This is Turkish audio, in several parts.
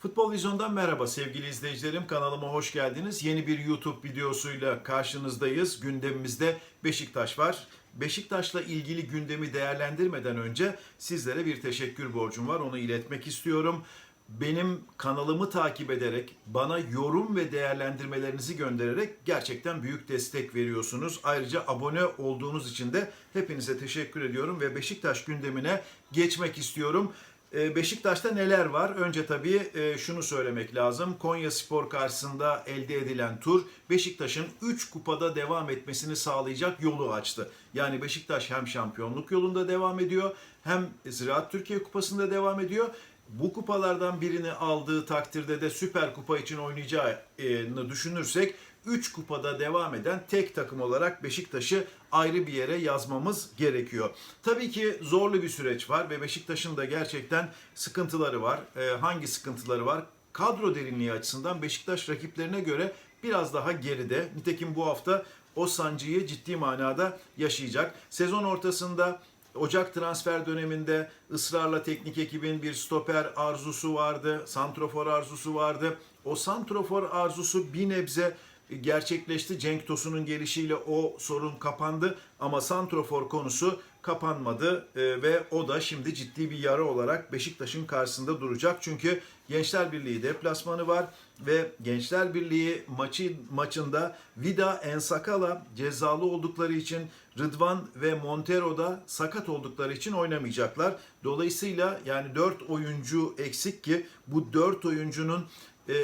Futbol Vizyon'dan merhaba sevgili izleyicilerim. Kanalıma hoş geldiniz. Yeni bir YouTube videosuyla karşınızdayız. Gündemimizde Beşiktaş var. Beşiktaş'la ilgili gündemi değerlendirmeden önce sizlere bir teşekkür borcum var. Onu iletmek istiyorum. Benim kanalımı takip ederek, bana yorum ve değerlendirmelerinizi göndererek gerçekten büyük destek veriyorsunuz. Ayrıca abone olduğunuz için de hepinize teşekkür ediyorum ve Beşiktaş gündemine geçmek istiyorum. Ee, Beşiktaş'ta neler var? Önce tabii e, şunu söylemek lazım. Konya Spor karşısında elde edilen tur Beşiktaş'ın 3 kupada devam etmesini sağlayacak yolu açtı. Yani Beşiktaş hem şampiyonluk yolunda devam ediyor hem Ziraat Türkiye Kupası'nda devam ediyor. Bu kupalardan birini aldığı takdirde de Süper Kupa için oynayacağını düşünürsek 3 kupada devam eden tek takım olarak Beşiktaş'ı ayrı bir yere yazmamız gerekiyor. Tabii ki zorlu bir süreç var ve Beşiktaş'ın da gerçekten sıkıntıları var. Ee, hangi sıkıntıları var? Kadro derinliği açısından Beşiktaş rakiplerine göre biraz daha geride. Nitekim bu hafta o sancıyı ciddi manada yaşayacak. Sezon ortasında Ocak transfer döneminde ısrarla teknik ekibin bir stoper arzusu vardı, santrofor arzusu vardı. O santrofor arzusu bir nebze gerçekleşti. Cenk Tosun'un gelişiyle o sorun kapandı ama santrofor konusu kapanmadı Ee, ve o da şimdi ciddi bir yara olarak Beşiktaş'ın karşısında duracak. Çünkü Gençler Birliği deplasmanı var ve Gençler Birliği maçı maçında Vida Ensakala cezalı oldukları için Rıdvan ve Montero da sakat oldukları için oynamayacaklar. Dolayısıyla yani 4 oyuncu eksik ki bu 4 oyuncunun e,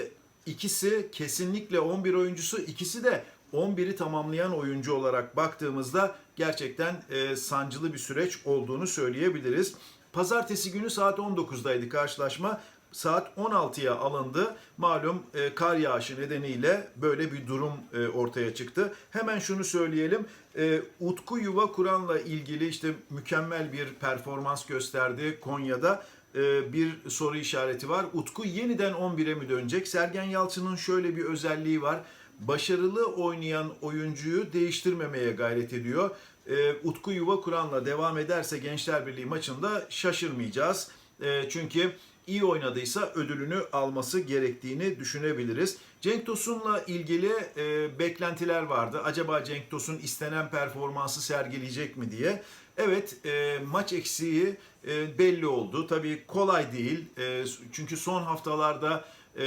ikisi kesinlikle 11 oyuncusu, ikisi de 11'i tamamlayan oyuncu olarak baktığımızda gerçekten e, sancılı bir süreç olduğunu söyleyebiliriz. Pazartesi günü saat 19'daydı karşılaşma. Saat 16'ya alındı. Malum e, kar yağışı nedeniyle böyle bir durum e, ortaya çıktı. Hemen şunu söyleyelim. E, Utku Yuva Kur'an'la ilgili işte mükemmel bir performans gösterdi Konya'da bir soru işareti var. Utku yeniden 11'e mi dönecek? Sergen Yalçın'ın şöyle bir özelliği var. Başarılı oynayan oyuncuyu değiştirmemeye gayret ediyor. E, Utku Yuva Kur'an'la devam ederse Gençler Birliği maçında şaşırmayacağız. E, çünkü iyi oynadıysa ödülünü alması gerektiğini düşünebiliriz. Cenk Tosun'la ilgili e, beklentiler vardı. Acaba Cenk Tosun istenen performansı sergileyecek mi diye. Evet e, maç eksiği e, belli oldu. Tabii kolay değil. E, çünkü son haftalarda e,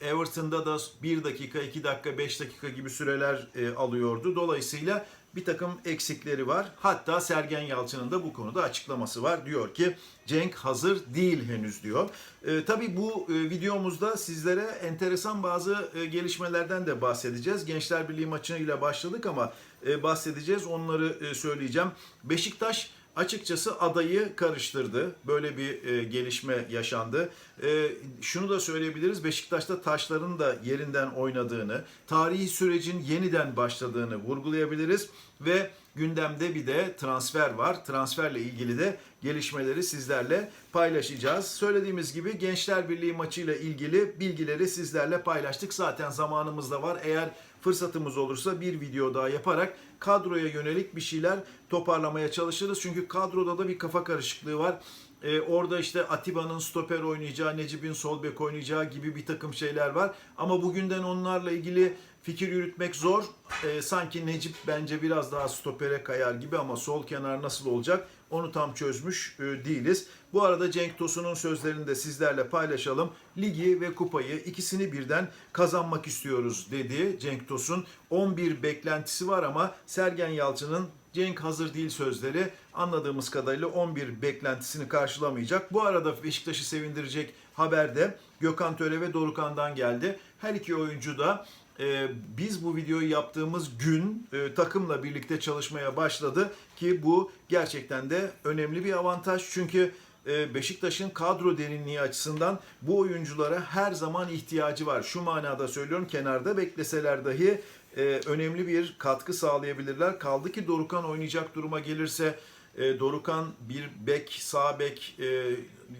Everton'da da 1 dakika, 2 dakika, 5 dakika gibi süreler alıyordu. Dolayısıyla bir takım eksikleri var. Hatta Sergen Yalçın'ın da bu konuda açıklaması var. Diyor ki Cenk hazır değil henüz diyor. E, tabii bu e, videomuzda sizlere enteresan bazı e, gelişmelerden de bahsedeceğiz. Gençler Birliği maçıyla başladık ama e, bahsedeceğiz. Onları e, söyleyeceğim. Beşiktaş açıkçası adayı karıştırdı. Böyle bir e, gelişme yaşandı. E, şunu da söyleyebiliriz. Beşiktaş'ta taşların da yerinden oynadığını, tarihi sürecin yeniden başladığını vurgulayabiliriz ve gündemde bir de transfer var. Transferle ilgili de gelişmeleri sizlerle paylaşacağız. Söylediğimiz gibi Gençler Birliği maçıyla ilgili bilgileri sizlerle paylaştık. Zaten zamanımız da var. Eğer fırsatımız olursa bir video daha yaparak kadroya yönelik bir şeyler toparlamaya çalışırız. Çünkü kadroda da bir kafa karışıklığı var. Ee, orada işte Atiba'nın stoper oynayacağı, Necip'in sol bek oynayacağı gibi bir takım şeyler var. Ama bugünden onlarla ilgili fikir yürütmek zor. Ee, sanki Necip bence biraz daha stopere kayar gibi ama sol kenar nasıl olacak onu tam çözmüş e, değiliz. Bu arada Cenk Tosun'un sözlerini de sizlerle paylaşalım. Ligi ve kupayı ikisini birden kazanmak istiyoruz dedi Cenk Tosun. 11 beklentisi var ama Sergen Yalçın'ın Cenk hazır değil sözleri anladığımız kadarıyla 11 beklentisini karşılamayacak. Bu arada Beşiktaş'ı sevindirecek haber de Gökhan Töre ve Dorukan'dan geldi. Her iki oyuncu da e, biz bu videoyu yaptığımız gün e, takımla birlikte çalışmaya başladı ki bu gerçekten de önemli bir avantaj çünkü e, Beşiktaş'ın kadro derinliği açısından bu oyunculara her zaman ihtiyacı var. Şu manada söylüyorum kenarda bekleseler dahi e, önemli bir katkı sağlayabilirler. Kaldı ki Dorukan oynayacak duruma gelirse e, Dorukan bir bek, sağ bek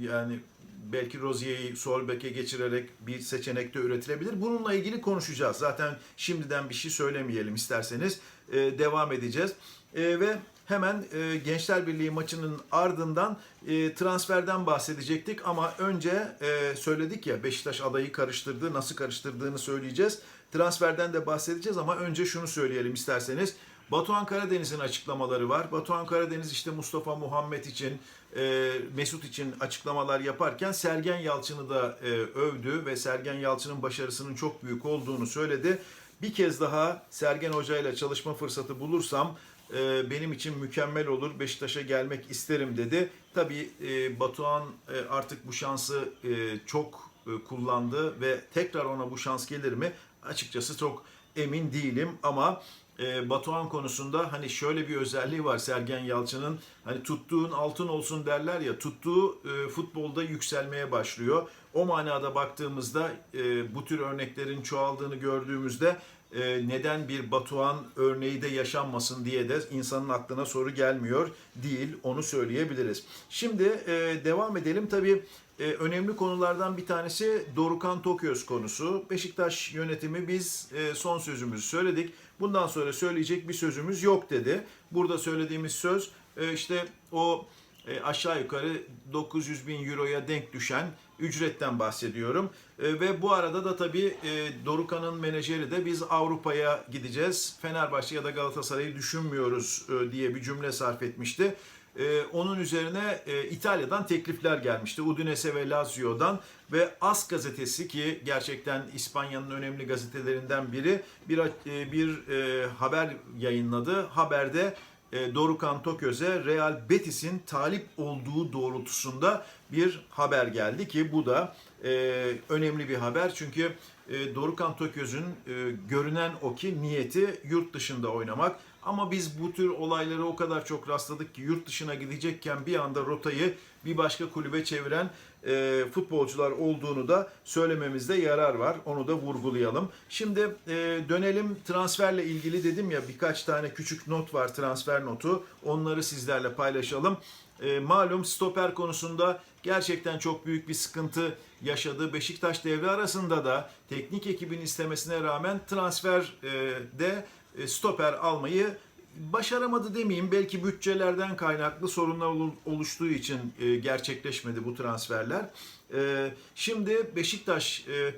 yani belki Rozier'i sol beke geçirerek bir seçenekte üretilebilir. Bununla ilgili konuşacağız. Zaten şimdiden bir şey söylemeyelim isterseniz. E, devam edeceğiz. E, ve hemen e, Gençler Birliği maçının ardından e, transferden bahsedecektik ama önce e, söyledik ya Beşiktaş adayı karıştırdı, nasıl karıştırdığını söyleyeceğiz. Transferden de bahsedeceğiz ama önce şunu söyleyelim isterseniz. Batuhan Karadeniz'in açıklamaları var. Batuhan Karadeniz işte Mustafa Muhammed için, e, Mesut için açıklamalar yaparken Sergen Yalçın'ı da e, övdü ve Sergen Yalçın'ın başarısının çok büyük olduğunu söyledi. Bir kez daha Sergen Hoca ile çalışma fırsatı bulursam e, benim için mükemmel olur. Beşiktaş'a gelmek isterim dedi. Tabii e, Batuhan e, artık bu şansı e, çok e, kullandı ve tekrar ona bu şans gelir mi? Açıkçası çok emin değilim ama e, Batuhan konusunda hani şöyle bir özelliği var Sergen Yalçın'ın hani tuttuğun altın olsun derler ya tuttuğu e, futbolda yükselmeye başlıyor. O manada baktığımızda e, bu tür örneklerin çoğaldığını gördüğümüzde e, neden bir Batuhan örneği de yaşanmasın diye de insanın aklına soru gelmiyor değil onu söyleyebiliriz. Şimdi e, devam edelim tabii e, önemli konulardan bir tanesi Dorukan Toköz konusu. Beşiktaş yönetimi biz e, son sözümüzü söyledik. Bundan sonra söyleyecek bir sözümüz yok dedi. Burada söylediğimiz söz e, işte o e, aşağı yukarı 900 bin euroya denk düşen ücretten bahsediyorum. E, ve bu arada da tabii Dorukan'ın menajeri de biz Avrupa'ya gideceğiz. Fenerbahçe ya da Galatasaray'ı düşünmüyoruz diye bir cümle sarf etmişti. E, onun üzerine e, İtalya'dan teklifler gelmişti. Udinese ve Lazio'dan ve As gazetesi ki gerçekten İspanya'nın önemli gazetelerinden biri bir e, bir e, haber yayınladı. Haberde e, Dorukan Toköz'e Real Betis'in talip olduğu doğrultusunda bir haber geldi ki bu da e, önemli bir haber çünkü e, Dorukan Toköz'ün e, görünen o ki niyeti yurt dışında oynamak ama biz bu tür olaylara o kadar çok rastladık ki yurt dışına gidecekken bir anda rotayı bir başka kulübe çeviren e, futbolcular olduğunu da söylememizde yarar var. Onu da vurgulayalım. Şimdi e, dönelim transferle ilgili dedim ya birkaç tane küçük not var transfer notu. Onları sizlerle paylaşalım. E, malum stoper konusunda gerçekten çok büyük bir sıkıntı yaşadı. Beşiktaş devre arasında da teknik ekibin istemesine rağmen transferde e, stoper almayı başaramadı demeyeyim. Belki bütçelerden kaynaklı sorunlar olu- oluştuğu için e, gerçekleşmedi bu transferler. E, Şimdi Beşiktaş e,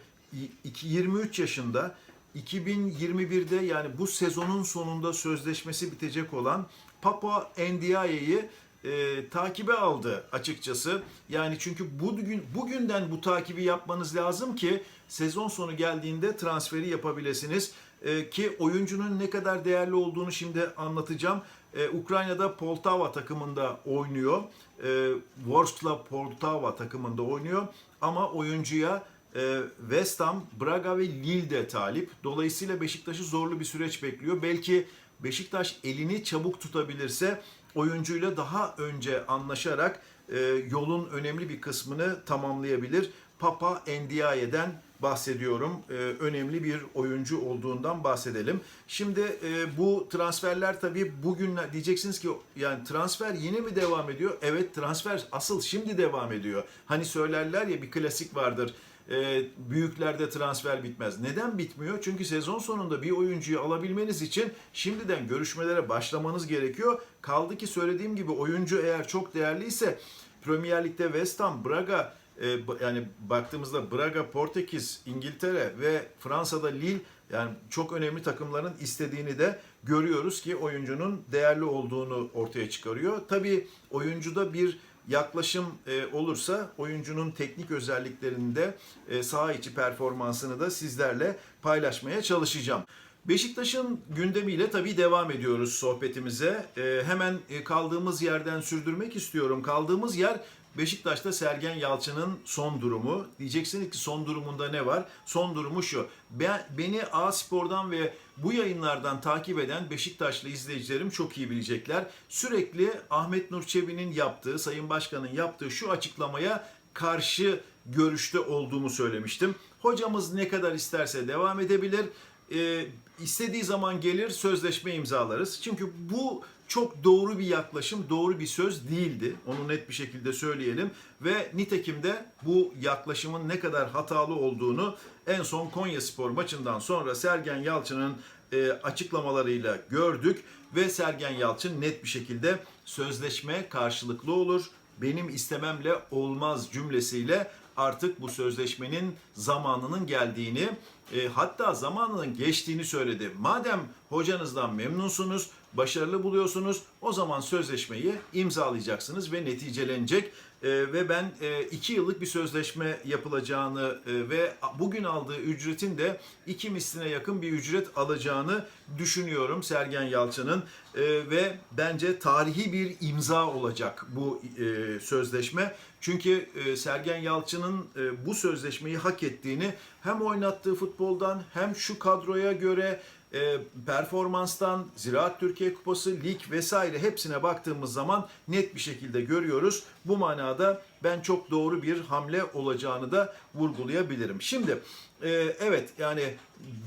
iki- 23 yaşında 2021'de yani bu sezonun sonunda sözleşmesi bitecek olan Papa Ndiaye'yi e, takibe aldı açıkçası. Yani çünkü bugün bugünden bu takibi yapmanız lazım ki sezon sonu geldiğinde transferi yapabilirsiniz. E, ki oyuncunun ne kadar değerli olduğunu şimdi anlatacağım. E, Ukrayna'da Poltava takımında oynuyor. E, Vorskla Poltava takımında oynuyor. Ama oyuncuya e, West Ham, Braga ve Lille talip. Dolayısıyla Beşiktaş'ı zorlu bir süreç bekliyor. Belki Beşiktaş elini çabuk tutabilirse oyuncuyla daha önce anlaşarak e, yolun önemli bir kısmını tamamlayabilir. Papa Ndiaye'den bahsediyorum. E, önemli bir oyuncu olduğundan bahsedelim. Şimdi e, bu transferler tabii bugün diyeceksiniz ki yani transfer yeni mi devam ediyor? Evet transfer asıl şimdi devam ediyor. Hani söylerler ya bir klasik vardır e, büyüklerde transfer bitmez. Neden bitmiyor? Çünkü sezon sonunda bir oyuncuyu alabilmeniz için şimdiden görüşmelere başlamanız gerekiyor. Kaldı ki söylediğim gibi oyuncu eğer çok değerliyse Premier Lig'de West Ham, Braga e, yani baktığımızda Braga, Portekiz, İngiltere ve Fransa'da Lille yani çok önemli takımların istediğini de görüyoruz ki oyuncunun değerli olduğunu ortaya çıkarıyor. Tabii oyuncuda bir yaklaşım e, olursa oyuncunun teknik özelliklerini de e, saha içi performansını da sizlerle paylaşmaya çalışacağım. Beşiktaş'ın gündemiyle tabii devam ediyoruz sohbetimize. E, hemen e, kaldığımız yerden sürdürmek istiyorum. Kaldığımız yer Beşiktaş'ta Sergen Yalçın'ın son durumu. Diyeceksiniz ki son durumunda ne var? Son durumu şu. Ben, beni A Spor'dan ve bu yayınlardan takip eden Beşiktaşlı izleyicilerim çok iyi bilecekler. Sürekli Ahmet Nur Çebi'nin yaptığı, Sayın Başkan'ın yaptığı şu açıklamaya karşı görüşte olduğumu söylemiştim. Hocamız ne kadar isterse devam edebilir. Ee, istediği zaman gelir sözleşme imzalarız. Çünkü bu çok doğru bir yaklaşım, doğru bir söz değildi. Onu net bir şekilde söyleyelim. Ve nitekim de bu yaklaşımın ne kadar hatalı olduğunu en son Konya Spor maçından sonra Sergen Yalçın'ın e, açıklamalarıyla gördük. Ve Sergen Yalçın net bir şekilde sözleşme karşılıklı olur. Benim istememle olmaz cümlesiyle artık bu sözleşmenin zamanının geldiğini e, hatta zamanının geçtiğini söyledi. Madem hocanızdan memnunsunuz, başarılı buluyorsunuz o zaman sözleşmeyi imzalayacaksınız ve neticelenecek. E, ve ben e, iki yıllık bir sözleşme yapılacağını e, ve bugün aldığı ücretin de iki misline yakın bir ücret alacağını düşünüyorum Sergen Yalçın'ın E, ve bence tarihi bir imza olacak bu e, sözleşme. Çünkü e, Sergen Yalçın'ın e, bu sözleşmeyi hak ettiğini hem oynattığı futboldan hem şu kadroya göre e, performanstan, Ziraat Türkiye Kupası, lig vesaire hepsine baktığımız zaman net bir şekilde görüyoruz. Bu manada ben çok doğru bir hamle olacağını da vurgulayabilirim. Şimdi e, evet yani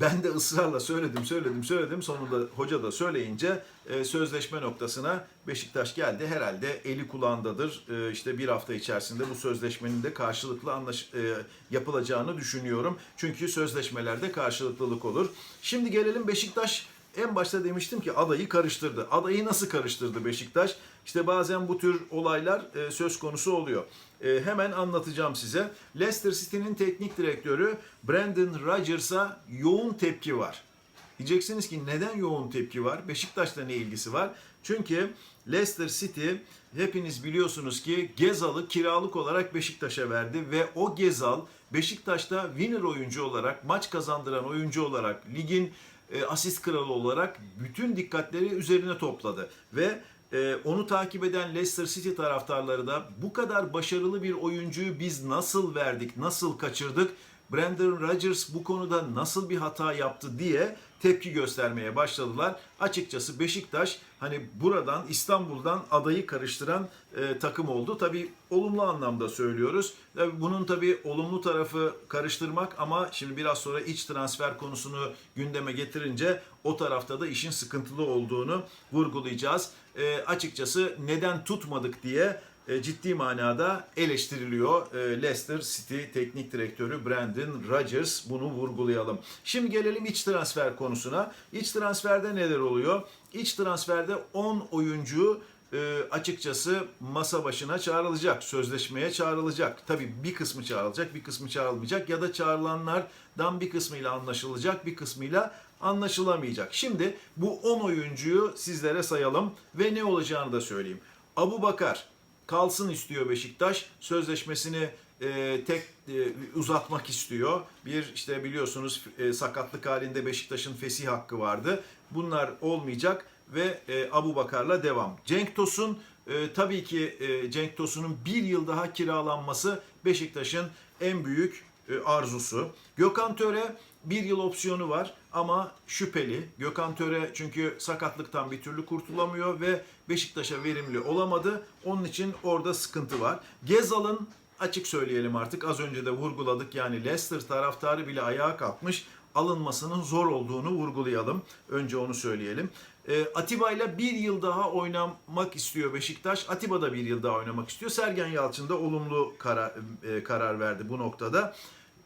ben de ısrarla söyledim, söyledim, söyledim. Sonunda hoca da söyleyince e, sözleşme noktasına Beşiktaş geldi. Herhalde eli kulağındadır. E, işte bir hafta içerisinde bu sözleşmenin de karşılıklı anlaş e, yapılacağını düşünüyorum. Çünkü sözleşmelerde karşılıklılık olur. Şimdi gelelim Beşiktaş en başta demiştim ki adayı karıştırdı. Adayı nasıl karıştırdı Beşiktaş? İşte bazen bu tür olaylar e, söz konusu oluyor. E, hemen anlatacağım size. Leicester City'nin teknik direktörü Brandon Rodgers'a yoğun tepki var. Diyeceksiniz ki neden yoğun tepki var? Beşiktaş'la ne ilgisi var? Çünkü Leicester City hepiniz biliyorsunuz ki Gezal'ı kiralık olarak Beşiktaş'a verdi ve o Gezal Beşiktaş'ta winner oyuncu olarak, maç kazandıran oyuncu olarak, ligin e, asist kralı olarak bütün dikkatleri üzerine topladı ve e, onu takip eden Leicester City taraftarları da bu kadar başarılı bir oyuncuyu biz nasıl verdik, nasıl kaçırdık, Brandon Rodgers bu konuda nasıl bir hata yaptı diye tepki göstermeye başladılar. Açıkçası Beşiktaş hani buradan İstanbul'dan adayı karıştıran e, takım oldu. Tabii olumlu anlamda söylüyoruz. Tabii bunun tabii olumlu tarafı karıştırmak ama şimdi biraz sonra iç transfer konusunu gündeme getirince o tarafta da işin sıkıntılı olduğunu vurgulayacağız. E, açıkçası neden tutmadık diye e, ciddi manada eleştiriliyor e, Leicester City teknik direktörü Brandon Rodgers. Bunu vurgulayalım. Şimdi gelelim iç transfer konusuna. İç transferde neler oluyor? İç transferde 10 oyuncu e, açıkçası masa başına çağrılacak, sözleşmeye çağrılacak. Tabii bir kısmı çağrılacak, bir kısmı çağrılmayacak ya da çağrılanlardan bir kısmıyla anlaşılacak, bir kısmıyla anlaşılamayacak. Şimdi bu 10 oyuncuyu sizlere sayalım ve ne olacağını da söyleyeyim. Abu Bakar, kalsın istiyor Beşiktaş. Sözleşmesini e, tek e, uzatmak istiyor. Bir işte biliyorsunuz e, sakatlık halinde Beşiktaş'ın fesih hakkı vardı. Bunlar olmayacak ve e, Abu Bakar'la devam. Cenk Tosun e, tabii ki e, Cenk Tosun'un bir yıl daha kiralanması Beşiktaş'ın en büyük e, arzusu. Gökhan Töre bir yıl opsiyonu var ama şüpheli. Gökhan Töre çünkü sakatlıktan bir türlü kurtulamıyor ve Beşiktaş'a verimli olamadı. Onun için orada sıkıntı var. Gezal'ın açık söyleyelim artık az önce de vurguladık yani Leicester taraftarı bile ayağa kalkmış alınmasının zor olduğunu vurgulayalım. Önce onu söyleyelim. E, Atiba ile bir yıl daha oynamak istiyor Beşiktaş. Atiba da bir yıl daha oynamak istiyor. Sergen Yalçın da olumlu karar, e, karar verdi bu noktada.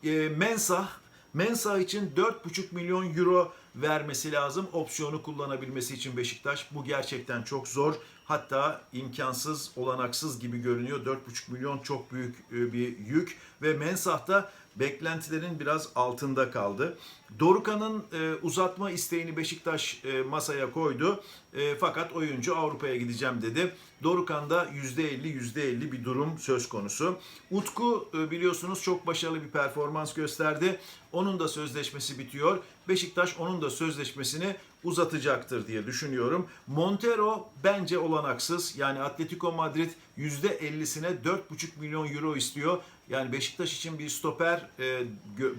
E, Mensah Mensah için 4,5 milyon euro vermesi lazım opsiyonu kullanabilmesi için Beşiktaş. Bu gerçekten çok zor. Hatta imkansız, olanaksız gibi görünüyor. 4,5 milyon çok büyük e, bir yük ve Mensah da beklentilerin biraz altında kaldı. Dorukan'ın e, uzatma isteğini Beşiktaş e, masaya koydu. E, fakat oyuncu Avrupa'ya gideceğim dedi. Dorukan'da %50 %50 bir durum söz konusu. Utku e, biliyorsunuz çok başarılı bir performans gösterdi. Onun da sözleşmesi bitiyor. Beşiktaş onun da sözleşmesini uzatacaktır diye düşünüyorum. Montero bence olanaksız. Yani Atletico Madrid %50'sine 4,5 milyon euro istiyor. Yani Beşiktaş için bir stoper e,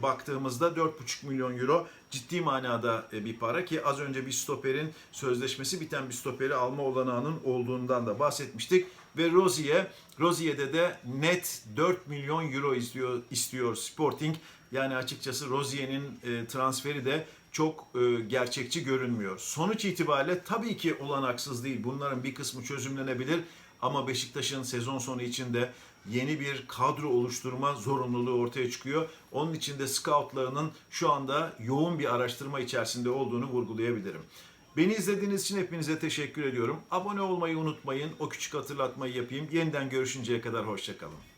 baktığımızda 4,5 milyon euro ciddi manada e, bir para ki az önce bir stoperin sözleşmesi biten bir stoperi alma olanağının olduğundan da bahsetmiştik. Ve Rozier, Rozier'de de net 4 milyon euro istiyor, istiyor Sporting. Yani açıkçası Rozier'in e, transferi de çok e, gerçekçi görünmüyor. Sonuç itibariyle tabii ki olanaksız değil. Bunların bir kısmı çözümlenebilir ama Beşiktaş'ın sezon sonu içinde yeni bir kadro oluşturma zorunluluğu ortaya çıkıyor. Onun için de scoutlarının şu anda yoğun bir araştırma içerisinde olduğunu vurgulayabilirim. Beni izlediğiniz için hepinize teşekkür ediyorum. Abone olmayı unutmayın. O küçük hatırlatmayı yapayım. Yeniden görüşünceye kadar hoşçakalın.